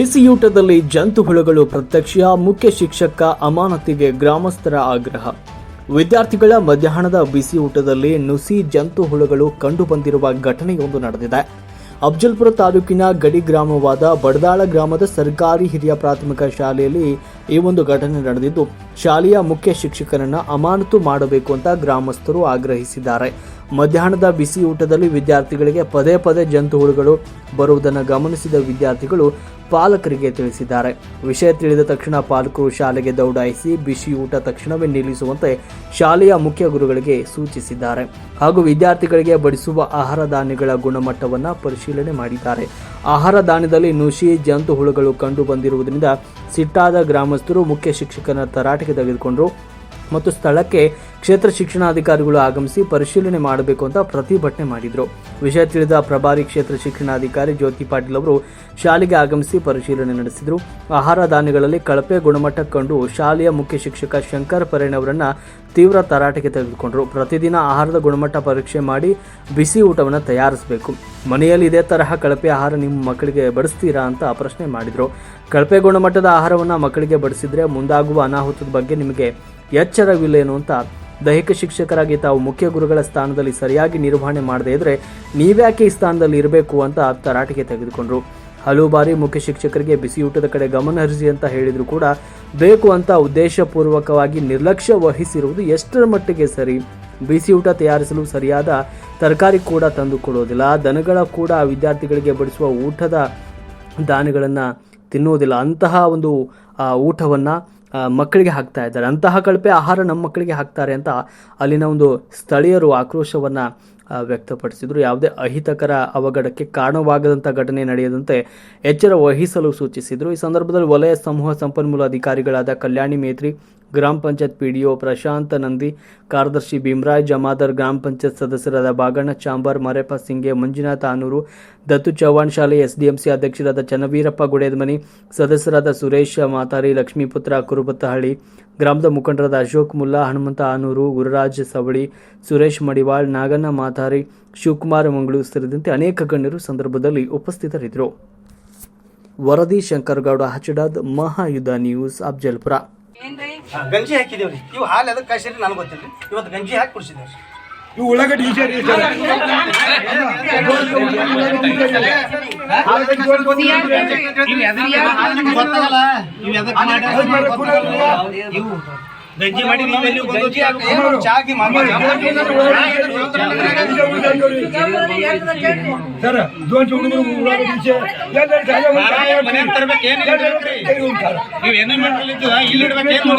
ಬಿಸಿಯೂಟದಲ್ಲಿ ಜಂತು ಹುಳುಗಳು ಪ್ರತ್ಯಕ್ಷ ಮುಖ್ಯ ಶಿಕ್ಷಕ ಅಮಾನತಿಗೆ ಗ್ರಾಮಸ್ಥರ ಆಗ್ರಹ. ವಿದ್ಯಾರ್ಥಿಗಳ ಮಧ್ಯಾಹ್ನದ ಬಿಸಿಯೂಟದಲ್ಲಿ ನುಸಿ ಜಂತು ಹುಳುಗಳು ಕಂಡುಬಂದಿರುವ ಘಟನೆಯೊಂದು ನಡೆದಿದೆ. ಅಫ್ಜಲ್ಪುರ ತಾಲೂಕಿನ ಗಡಿ ಗ್ರಾಮವಾದ ಬಡದಾಳ ಗ್ರಾಮದ ಸರ್ಕಾರಿ ಹಿರಿಯ ಪ್ರಾಥಮಿಕ ಶಾಲೆಯಲ್ಲಿ ಈ ಒಂದು ಘಟನೆ ನಡೆದಿದ್ದು, ಶಾಲೆಯ ಮುಖ್ಯ ಶಿಕ್ಷಕರನ್ನು ಅಮಾನತು ಮಾಡಬೇಕು ಅಂತ ಗ್ರಾಮಸ್ಥರು ಆಗ್ರಹಿಸಿದ್ದಾರೆ. ಮಧ್ಯಾಹ್ನದ ಬಿಸಿ ಊಟದಲ್ಲಿ ವಿದ್ಯಾರ್ಥಿಗಳಿಗೆ ಪದೇ ಪದೇ ಜಂತು ಹುಳುಗಳು ಬರುವುದನ್ನು ಗಮನಿಸಿದ ವಿದ್ಯಾರ್ಥಿಗಳು ಪಾಲಕರಿಗೆ ತಿಳಿಸಿದ್ದಾರೆ. ವಿಷಯ ತಿಳಿದ ತಕ್ಷಣ ಪಾಲಕರು ಶಾಲೆಗೆ ದೌಡಾಯಿಸಿ ಬಿಸಿ ಊಟ ತಕ್ಷಣವೇ ನಿಲ್ಲಿಸುವಂತೆ ಶಾಲೆಯ ಮುಖ್ಯ ಗುರುಗಳಿಗೆ ಸೂಚಿಸಿದ್ದಾರೆ. ಹಾಗೂ ವಿದ್ಯಾರ್ಥಿಗಳಿಗೆ ಬಡಿಸುವ ಆಹಾರ ಧಾನ್ಯಗಳ ಗುಣಮಟ್ಟವನ್ನು ಪರಿಶೀಲನೆ ಮಾಡಿದ್ದಾರೆ. ಆಹಾರ ಧಾನ್ಯದಲ್ಲಿ ನುಷಿ ಜಂತು ಹುಳುಗಳು ಕಂಡು ಬಂದಿರುವುದರಿಂದ ಸಿಟ್ಟಾದ ಗ್ರಾಮಸ್ಥರು ಮುಖ್ಯ ಶಿಕ್ಷಕನ ತರಾಟೆಗೆ ತೆಗೆದುಕೊಂಡರು. ಮತ್ತು ಸ್ಥಳಕ್ಕೆ ಕ್ಷೇತ್ರ ಶಿಕ್ಷಣಾಧಿಕಾರಿಗಳು ಆಗಮಿಸಿ ಪರಿಶೀಲನೆ ಮಾಡಬೇಕು ಅಂತ ಪ್ರತಿಭಟನೆ ಮಾಡಿದರು. ವಿಷಯ ತಿಳಿದ ಪ್ರಭಾರಿ ಕ್ಷೇತ್ರ ಶಿಕ್ಷಣಾಧಿಕಾರಿ ಜ್ಯೋತಿ ಪಾಟೀಲ್ ಅವರು ಶಾಲೆಗೆ ಆಗಮಿಸಿ ಪರಿಶೀಲನೆ ನಡೆಸಿದರು. ಆಹಾರ ಧಾನ್ಯಗಳಲ್ಲಿ ಕಳಪೆ ಗುಣಮಟ್ಟ ಕಂಡು ಶಾಲೆಯ ಮುಖ್ಯ ಶಿಕ್ಷಕ ಶಂಕರ್ ಪರೇಣ್ ಅವರನ್ನ ತೀವ್ರ ತರಾಟೆಗೆ ತೆಗೆದುಕೊಂಡರು. ಪ್ರತಿದಿನ ಆಹಾರದ ಗುಣಮಟ್ಟ ಪರೀಕ್ಷೆ ಮಾಡಿ ಬಿಸಿ ಊಟವನ್ನು ತಯಾರಿಸಬೇಕು. ಮನೆಯಲ್ಲಿ ಇದೇ ತರಹ ಕಳಪೆ ಆಹಾರ ನಿಮ್ಮ ಮಕ್ಕಳಿಗೆ ಬಡಿಸ್ತೀರಾ ಅಂತ ಪ್ರಶ್ನೆ ಮಾಡಿದರು. ಕಳಪೆ ಗುಣಮಟ್ಟದ ಆಹಾರವನ್ನು ಮಕ್ಕಳಿಗೆ ಬಡಿಸಿದರೆ ಮುಂದಾಗುವ ಅನಾಹುತದ ಬಗ್ಗೆ ನಿಮಗೆ ಎಚ್ಚರವಿಲ್ಲೇನು ಅಂತ ದೈಹಿಕ ಶಿಕ್ಷಕರಾಗಿ ತಾವು ಮುಖ್ಯ ಗುರುಗಳ ಸ್ಥಾನದಲ್ಲಿ ಸರಿಯಾಗಿ ನಿರ್ವಹಣೆ ಮಾಡದೇ ಇದ್ರೆ ನೀವ್ಯಾಕೆ ಈ ಸ್ಥಾನದಲ್ಲಿ ಇರಬೇಕು ಅಂತ ತರಾಟೆಗೆ ತೆಗೆದುಕೊಂಡ್ರು. ಹಲವು ಬಾರಿ ಮುಖ್ಯ ಶಿಕ್ಷಕರಿಗೆ ಬಿಸಿಯೂಟದ ಕಡೆ ಗಮನ ಹರಿಸಿ ಅಂತ ಹೇಳಿದ್ರು ಕೂಡ ಬೇಕು ಅಂತ ಉದ್ದೇಶಪೂರ್ವಕವಾಗಿ ನಿರ್ಲಕ್ಷ್ಯ ವಹಿಸಿರುವುದು ಎಷ್ಟರ ಮಟ್ಟಿಗೆ ಸರಿ. ಬಿಸಿಯೂಟ ತಯಾರಿಸಲು ಸರಿಯಾದ ತರಕಾರಿ ಕೂಡ ತಂದು ಕೊಡೋದಿಲ್ಲ. ದನಗಳ ಕೂಡ ವಿದ್ಯಾರ್ಥಿಗಳಿಗೆ ಬಡಿಸುವ ಊಟದ ದಾನಿಗಳನ್ನು ತಿನ್ನುವುದಿಲ್ಲ. ಅಂತಹ ಒಂದು ಊಟವನ್ನ ಮಕ್ಕಳಿಗೆ ಹಾಕ್ತಾ ಇದ್ದಾರೆ. ಅಂತಹ ಕಳಪೆ ಆಹಾರ ನಮ್ಮ ಮಕ್ಕಳಿಗೆ ಹಾಕ್ತಾರೆ ಅಂತ ಅಲ್ಲಿನ ಒಂದು ಸ್ಥಳೀಯರು ಆಕ್ರೋಶವನ್ನು ವ್ಯಕ್ತಪಡಿಸಿದರು. ಯಾವುದೇ ಅಹಿತಕರ ಅವಘಡಕ್ಕೆ ಕಾರಣವಾಗದಂಥ ಘಟನೆ ನಡೆಯದಂತೆ ಎಚ್ಚರ ವಹಿಸಲು ಸೂಚಿಸಿದರು. ಈ ಸಂದರ್ಭದಲ್ಲಿ ವಲಯ ಸಮೂಹ ಸಂಪನ್ಮೂಲ ಅಧಿಕಾರಿಗಳಾದ ಕಲ್ಯಾಣಿ ಮೇತ್ರಿ ಗ್ರಾಮ ಪಂಚಾಯತ್ ಪಿಡಿಒ ಪ್ರಶಾಂತ ನಂದಿ, ಕಾರ್ಯದರ್ಶಿ ಭೀಮರಾಯ್, ಜಮಾದರ್ ಗ್ರಾಮ ಪಂಚಾಯತ್ ಸದಸ್ಯರಾದ ಬಾಗಣ್ಣ ಚಾಂಬರ್ ಮರೇಪ ಸಿಂಗೆ, ಮಂಜುನಾಥ ಆನೂರು, ದತ್ತು ಚವ್ಹಾಣ್ ಶಾಲೆ ಎಸ್ಡಿಎಂಸಿ ಅಧ್ಯಕ್ಷರಾದ ಚನ್ನವೀರಪ್ಪ ಗುಡೇದ್ಮನಿ ಸದಸ್ಯರಾದ ಸುರೇಶ್ ಮಾತಾರಿ, ಲಕ್ಷ್ಮೀಪುತ್ರ ಕುರುಬತ್ತಹಳ್ಳಿ, ಗ್ರಾಮದ ಮುಖಂಡರಾದ ಅಶೋಕ್ ಮುಲ್ಲಾ, ಹನುಮಂತ ಆನೂರು, ಗುರುರಾಜ್ ಸವಳಿ, ಸುರೇಶ್ ಮಡಿವಾಳ್, ನಾಗಣ್ಣ ಮಾತಾರಿ, ಶಿವಕುಮಾರ್ ಮಂಗಳೂರು ಸೇರಿದಂತೆ ಅನೇಕ ಗಣ್ಯರು ಸಂದರ್ಭದಲ್ಲಿ ಉಪಸ್ಥಿತರಿದ್ದರು. ವರದಿ ಶಂಕರಗೌಡ, ಹಚಡದ್ ಮಹಾಯುಧ ನ್ಯೂಸ್ ಅಫ್ಜಲ್ಪುರ ಗಂಜಿ ಹಾಕಿದೇವ್ರಿ. ಇವು ಹಾಲು ಅದಕ್ಕೆ ಕಾಯಿಸಿರಿ ನನಗೆ ಗೊತ್ತಿಲ್ಲ ಇವತ್ತು ಗಂಜಿ ಹಾಕಿ ಕುಡಿಸಿದೇವ್ರಿ. ಇವು ಉಳ್ಳಾಗಡ್ಡಿ. ಗಂಜಿ ಮಾಡಿ ಚಾಗಿ ಸರ್ ಒಂದು ಮನೆಗೆ ತರ್ಬೇಕು ಏನು. ನೀವು ಏನೇ ಮಾಡ್ಲಿದ್ದು ಇಲ್ಲಿ ಇಡ್ಬೇಕು ಏನು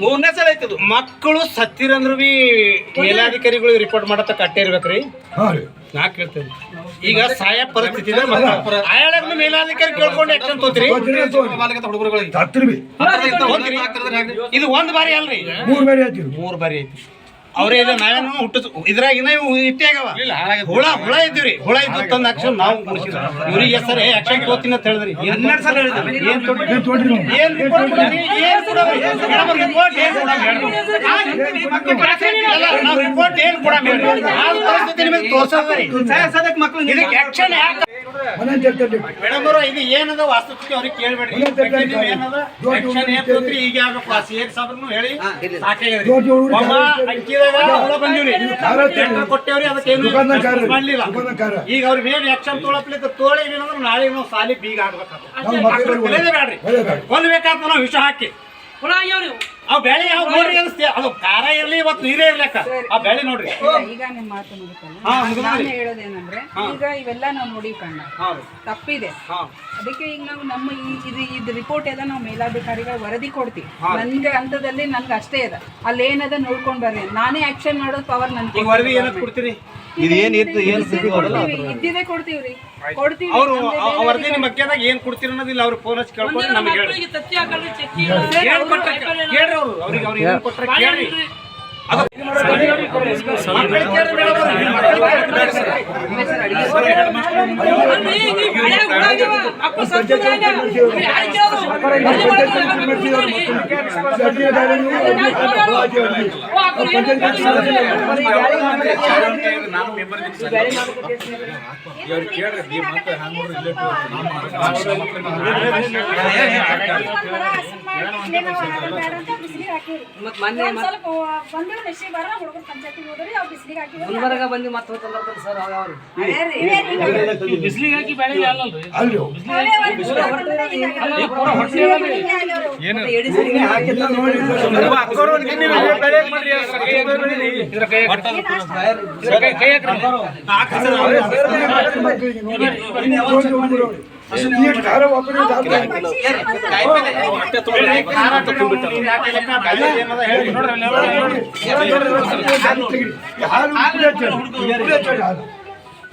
ಮೂರನೇ ಸಲ ಐತದು ಮಕ್ಕಳು ಸತ್ತಿರಂದ್ರು ಬಿ ಮೇಲಾಧಿಕಾರಿಗಳು ರಿಪೋರ್ಟ್ ಮಾಡತ್ತ ಕಟ್ಟೆ ಇರ್ಬೇಕ್ರಿ. ನಾ ಕೇಳ್ತೇನೆ. ಈಗ ಸಹಾಯ ಪರಿಸ್ಥಿತಿ ಆಯಾಳನ್ನು ಮೇಲಾಧಿಕಾರಿ ಕೇಳ್ಕೊಂಡು ತೋತ್ರಿ. ಹುಡುಗರುಗಳಿಗೆ ಇದು ಒಂದ್ ಬಾರಿ ಅಲ್ರಿ. ಮೂರ್ ಬಾರಿ ಆಯ್ತು. ಮೂರ್ ಬಾರಿ ಐತಿ ಅವ್ರೇ ಇಲ್ಲ ನಾನು ಇದ್ರಾಗಿನ ಇವು ಇಟ್ಟೆ ಆಗವ ಹುಳ ಹುಳ ಇದ್ದೀವ್ರಿ ಹುಳ ಇದ್ದು ತಂದ ಆಕ್ಷನ್ ನಾವು ಉಳಿಸಿದ್ವಿ ಇವ್ರಿಗೆ ಸರ್ ಆಕ್ಷನ್ ತೋತೀನಿ ಅಂತ ಹೇಳಿದ್ರಿ ಹನ್ನೆರಡು ಸಲ ಹೇಳಿದ್ರಿ ಏನ್ ಕೊಡೋಮ್ ಹೇಳ್ರಿ? ಪರಿಸ್ಥಿತಿ ನಿಮಗೆ ತೋರ್ಸೋದ್ರಿ. ಇದಕ್ಕೆ ಆಕ್ಷನ್ ಯಾಕೆ? ಮನೆ ಜಲ್ದಿ ಮೇಡಮ್ ಅವರು ಇದು ಏನದ ವಾಸ್ತುಸ್ಥಿತಿ ಅವ್ರಿಗೆ ಕೇಳ್ಬೇಡ್ರಿ. ನೀವು ಏನದ ಏನ್ ಈಗ ಆಗಪ್ಪ ಸಿ ಎಂ ಸಾಬ್ರನ್ನು ಹೇಳಿ ಸಾಕಾಗ್ಯದ್ರಿ. ದೊಡ್ಡ ಹುಡುಗ್ರು ಒಬ್ಬ ಅಂಕಿದಾಗ ಹುಳ ಬಂದಿವ್ರಿ ಖಾರ ಕೊಟ್ಟೇವ್ರಿ ಅದಕ್ಕೆ ಏನು ಮಾಡ್ಲಿಲ್ಲ ಈಗ ಅವ್ರಿಗೆ ಏನ್ ಆಕ್ಷನ್ ತೊಗೊಳಪ್ಲಿಕ್ಕೆ ತೋಳಿ ಏನಂದ್ರೆ ನಾಳೆ ನಾವು ಸಾಲಿ ಬೀಗ ಬೇಡ. ಕೊಲ್ಬೇಕಾಗ್ತ ನಾವು ವಿಷ ಹಾಕಿ ಅವ್ ಬೆಳೆ ಯಾವ ನೋಡ್ರಿ ಅನಿಸ್ತಿ? ಅದು ಖಾರ ಇರ್ಲಿ ಇವತ್ತು ನೀರೇ ಇರ್ಲಕ್ಕ ಆ ಬೆಳೆ ನೋಡ್ರಿ ಈಗ ನಿಮ್ಮ ಮಾತು ಮುಗಿತಲ್ಲ? ಹಾ, ಮುಗಿದ್ರಿ. ನಾನು ಹೇಳೋದೇನಂದ್ರೆ ಈಗ ಇವೆಲ್ಲ ನಾವು ನೋಡಿ ಕಣ್ಣ. ಹಾ ತಪ್ಪಿದೆ. ಹಾ. ಅದಕ್ಕೆ ಈಗ ನಾವು ನಮ್ಮ ಈ ಇದು ಇದು ರಿಪೋರ್ಟ್ ಎಲ್ಲ ನಾವು ಮೇಲಾಧಿಕಾರಿಗಳ ವರದಿ ಕೊಡ್ತೀವಿ. ನನ್ಗೆ ಹಂತದಲ್ಲಿ ನನ್ಗೆ ಅಷ್ಟೇ ಇದೆ. ಅಲ್ಲಿ ಏನದ ನೋಡ್ಕೊಂಡ್ ಬರ್ರಿ. ನಾನೇ ಆಕ್ಷನ್ ಮಾಡೋದು ಪವರ್ ನನ್ ಈಗ ವರದಿ ಏನಂತ ಕೊಡ್ತೀರಿ? ಇದ್ದಿದೆ ಕೊಡ್ತೀವ್ರಿ ಕೊಡ್ತೀವಿ. ಅವರು ಆ ವರದಿ ನಿಮ್ಮ ಬಗ್ಗೆದಾಗ ಏನ್ ಕೊಡ್ತೀರ ಅನ್ನೋದಿಲ್ಲ. ಅವ್ರು ಫೋನ್ ಹಚ್ಚಿ ಕೇಳ್ಕೊಂಡು ನಮ್ಗೆ ಹೇಳಿ. ಏನ್ ಕೊಟ್ಟ ಕೇಳ್ರಿ. ಅವ್ರು ಅವ್ರಿಗೆ ಅವ್ರು ಏನ್ ಕೊಟ್ರ ಕೇಳ್ರಿ ಗುಲ್ಬರ್ಗ ಬಂದು ಮತ್ತೆ ಹೋಗ್ತಂದ್ರೆ ಸರ್ ಅವ್ರು ಬಿಸಿಲಿಗೆ ಹಾಕಿ ಬೆಳೆ ಅಲ್ಲಲ್ರಿ? ಅಲ್ಲಿ. ಖಾರ ವಾಪರಿ ಅವನೇನ್ ಗುಂಡಾಗಿರಲ್ಲ ಏನ್ ಅವನೇ ಹಿಡಿಬೇಕಂತ ಇದು ವಾಪಸ್ ಹೇಳ್ರಿ ನಾವು ಬೇಡ ಇದು ಇಟ್ಟೆ ಖಾರ ಅದ,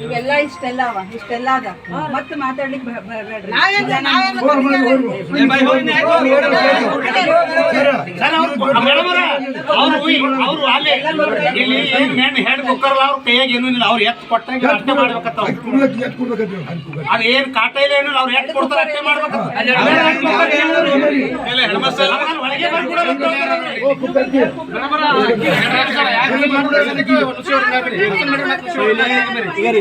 ಇವೆಲ್ಲ ಇಷ್ಟೆಲ್ಲ ಅವ ಇಷ್ಟೆಲ್ಲ ಅದ ಮತ್ತೆ ಮಾತಾಡ್ಲಿಕ್ಕೆ ಬೇಡ್ರಿ ಅವ್ರು- ಮೇಡಮ್ ಅವ್ರ, ಅವ್ರು ಈ- ಅವ್ರು ಅಲ್ಲೇ ಇಲ್ಲಿ ಮೇನ್ ಹೆಡ್ ಕುಕ್ಕರ್ಲ ಅವ್ರ ಕೈಯಾಗ ಏನೂ ಇಲ್ಲ ಅವ್ರು ಎತ್ತು ಕೊಟ್ಟಂಗ ಅಷ್ಟೇ ಮಾಡ್ಬೇಕತ್ತ ಅವ್ರು. ಅದ್ ಏನ್ ಕಾಟ ಇಲ್ಲ ಏನಿಲ್ಲ ಅವ್ರು ಎತ್ತು ಕೊಡ್ತಾರ ಅಷ್ಟೇ ಮಾಡ್ಬೇಕತ್ತ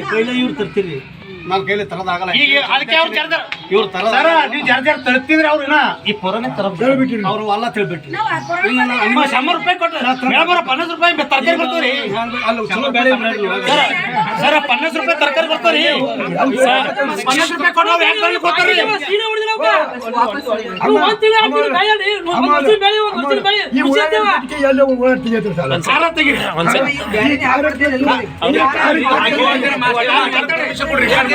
ನಮ್ಗಲ್ಲಿ ಇವ್ರು ಬರ್ಕೊಡಲ್ಲ ಅಂತ ಕೈಲಿ ತರದಾಗಲ್ಲ ಈಗ ಅದಕ್ಕೆ ಅವ್ರು ಇವ್ರು ತರ ಸರ ನೀವು ತರ್ತಿದ್ರೆ ಅವ್ರು ಇನ್ನ ಈ ಪೊರನೆ ತರ ಅವ್ರು ಅಲ್ಲ ತಿಳ್ಬಿಟ್ರಿ ಅಮ್ಮ ಶಂಬರ್ ರೂಪಾಯಿ ಪನ್ನಸ್ ರೂಪಾಯಿ ತರಕಾರಿ ಬರ್ತಾವ್ರಿ ಸರ ಸರ ಪನ್ನಸ್ ರೂಪಾಯಿ ತರಕಾರಿ ಬರ್ತಾವ್ರಿ ಪನ್ನಸ್ ರೂಪಾಯಿ ಕೊಟ್ಟು ಅವ್ರು ಯಾಕೆ ಬರ್ಲಿಕ್ಕೆ ಕೊಡ್ತಾರ್ರಿ? ಸಾಲ ತೆಗೀರಿ ಅಲ್ಲಿ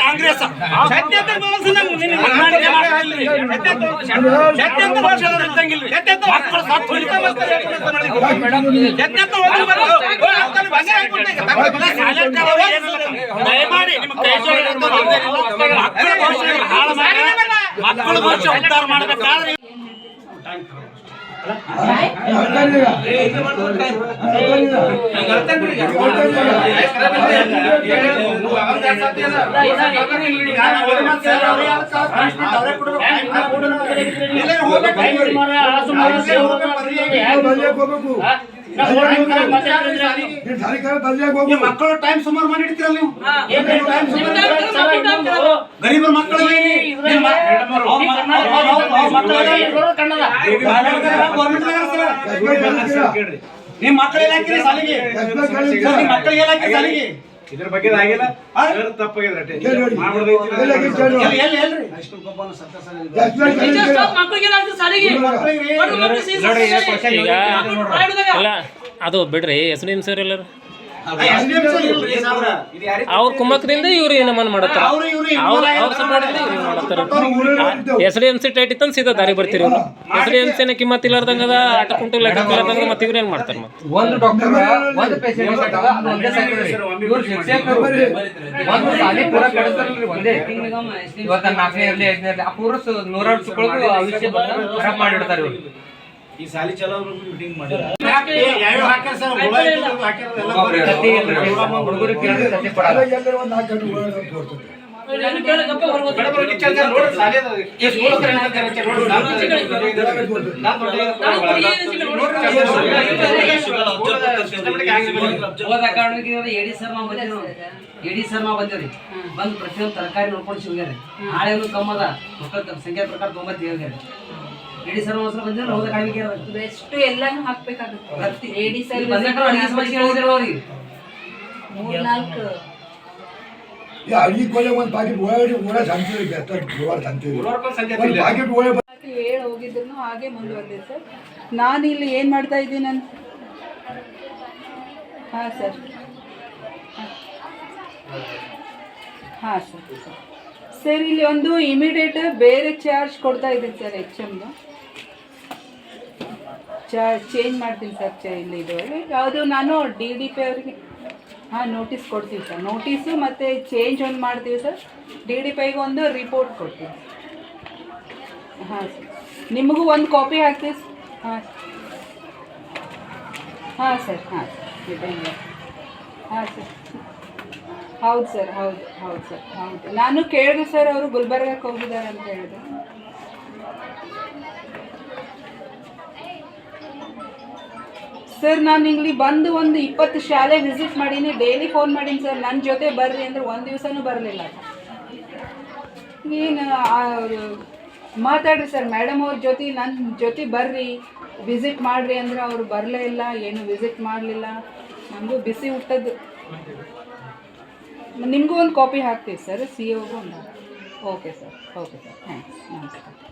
ಕಾಂಗ್ರೆಸ್ ಮಕ್ಕಳು ಸತ್ತು ದಯಮಾಡಿ ನಿಮ್ಮ ಕೈ ಜೋಡಿಸಿ ಮಕ್ಕಳ ಭವಿಷ್ಯ ಹಾಳು ಮಾಡಿ ಮಾಡಬೇಕಾದ್ರೆ ಮಕ್ಕಳು ಟೈಮ್ ಸುಮಾರು ಮಾಡಿ ಇಡ್ತೀರಲ್ಲ ನೀವು ಗರೀಬರ ಮಕ್ಕಳು ನಿಮ್ ಮಕ್ಕಳೆಲ್ಲ ಹಾಕಿರಿ ಸಾಲಿಗೆ ನಿಮ್ ಮಕ್ಕಳಿಗೆ ಎಲ್ಲ ಹಾಕಿರಿ ಸಾಲಿಗೆ ಇದ್ರ ಬಗ್ಗೆ ಆಗಿಲ್ಲ ಎಲ್ರಿ ಈಗ ಅದು ಬಿಡ್ರಿ ಎಸ್ ಡಿ ಎಂ ಸರ್ ಎಲ್ಲರು ಅವ್ರ ಕುಮ್ಮಕದಿಂದ ಇವ್ರು ಏನಮನ್ ಮಾಡತ್ತಾರ ಅವ್ರು ಇವ್ರು ಅವ್ರ ಅವ್ರ ಸಪೋರ್ಟಿಂದ ಇವ್ರು ಮಾಡತ್ತಾರ S D M C tight ಇತ್ತಂದ್ ಸೀದಾ ದಾರಿ ಬರ್ತೀರಿ ಇವ್ರು. ಎಸ್ ಡಿ ಎಂ ಸಿನ ಕಿಮ್ಮತ್ ಇಲ್ಲಾರ್ದಂಗದ ಆಟ ಕುಂಟು ಲೆಕ್ಕ ಇಲ್ಲಾರ್ದಂಗ ಮತ್ತೆ ಇವ್ರು ಏನ್ ಮಾಡ್ತಾರ ಮತ್ತೆ ಒಂದು ಡಾಕ್ಟರ್ ಒಂದು ಪೇಷಂಟ್ ಅದು ಒಂದೇ ಸಾಕ್ರಿ ಇವ್ರು ಶಿಕ್ಷಕರು ಒಂದು ಸಾಲಿ ಪೂರ ಕೆಡಿಸ್ತಾರಲ್ರಿ ಒಂದೇ. ಇವತ್ತ ನಾಲ್ಕನೇ ಇರ್ಲಿ ಐದನೇ ಇರ್ಲಿ ಆ ಪೂರ ನೂರಾರು ಖರಾಬ್ ಮಾಡಿಡ್ತಾರೆ ಇವ್ರು. ಈ ಸಾಲಿ ಚಲೋ ಮೀಟಿಂಗ್ ಎಡಿ ಶರ್ಮಾ ನಾವು ಎಡಿ ಸರ್ ನಾವು ಬಂದೇವ್ರಿ ಬಂದು ಪ್ರತಿಯೊಂದು ತರಕಾರಿ ನೋಡ್ಕೊಂಡು ಸಿಗ್ಯಾರ ಹಾಳೆ ಕಮ್ಮದ ಸಂಖ್ಯಾ ಮಕ್ಕಳ ಸಂಖ್ಯೆ ಪ್ರಕಾರ ತೊಂಬತ್ತು ಎಡಿ ಸರ್ ಹಾಕ್ಬೇಕಾಗುತ್ತೆ. ಸರ್ ಅಡಿಗೆ ಕೊಲೆ ಹೇಳಿ ಹೋಗಿದ್ರು ಹಾಗೆ ಮುಂದುವರೆದಿದೆ ಸರ್. ನಾನು ಇಲ್ಲಿ ಏನು ಮಾಡ್ತಾ ಇದ್ದೀನಿ ನಾನು ಹಾಂ ಸರ್. ಹಾಂ ಸರ್. ಸರ್ ಇಲ್ಲಿ ಒಂದು ಇಮಿಡಿಯೇಟ್ ಬೇರೆ ಚಾರ್ಜ್ ಕೊಡ್ತಾ ಇದ್ದೀನಿ ಸರ್ ಎಚ್ ಎಮ್ದು ಚೇಂಜ್ ಮಾಡ್ತೀನಿ ಸರ್ ಚ ಇಲ್ಲಿ ಯಾವುದು ನಾನು ಡಿ ಡಿ ಪಿ ಅವರಿಗೆ, ಹಾಂ ನೋಟಿಸ್ ಕೊಡ್ತೀವಿ ಸರ್ ನೋಟಿಸು ಮತ್ತು ಚೇಂಜ್ ಒಂದು ಮಾಡ್ತೀವಿ ಸರ್ ಡಿ ಡಿ ಪಿ ಒಂದು ರಿಪೋರ್ಟ್ ಕೊಡ್ತೀವಿ ಹಾಂ ಸರ್ ನಿಮಗೂ ಒಂದು ಕಾಪಿ ಹಾಕ್ತೀವಿ ಹಾಂ ಹಾಂ ಸರ್ ಹಾಂ ಹಾಂ ಸರ್ ಹೌದು ಸರ್ ಹೌದು ಹೌದು ಸರ್ ಹೌದು. ನಾನು ಕೇಳಿದೆ ಸರ್ ಅವರು ಗುಲ್ಬರ್ಗಕ್ಕೆ ಹೋಗಿದ್ದಾರೆ ಅಂತ ಹೇಳಿದೆ ಸರ್ ನಾನು ಇಲ್ಲಿ ಬಂದು ಒಂದು ಇಪ್ಪತ್ತು ಶಾಲೆ ವಿಸಿಟ್ ಮಾಡೀನಿ. ಡೈಲಿ ಫೋನ್ ಮಾಡೀನಿ ಸರ್ ನನ್ನ ಜೊತೆ ಬರ್ರಿ ಅಂದ್ರೆ ಒಂದು ದಿವಸನೂ ಬರಲಿಲ್ಲ. ಏನು ಮಾತಾಡ್ರಿ ಸರ್ ಮೇಡಮ್ ಅವ್ರ ಜೊತೆ ನನ್ನ ಜೊತೆ ಬರ್ರಿ. ವಿಸಿಟ್ ಮಾಡ್ರಿ ಅಂದ್ರೆ ಅವ್ರು ಬರಲೇ ಇಲ್ಲ. ಏನು ವಿಸಿಟ್ ಮಾಡಲಿಲ್ಲ. ನಮಗೂ ಬಿಸಿ ಊಟದ್ದು. ನಿಮಗೂ ಒಂದು ಕಾಪಿ ಹಾಕ್ತೀವಿ ಸರ್ ಸಿ ಒಗೂ ಒಂದು okay sir okay sir thanks ನಮಸ್ಕಾರ.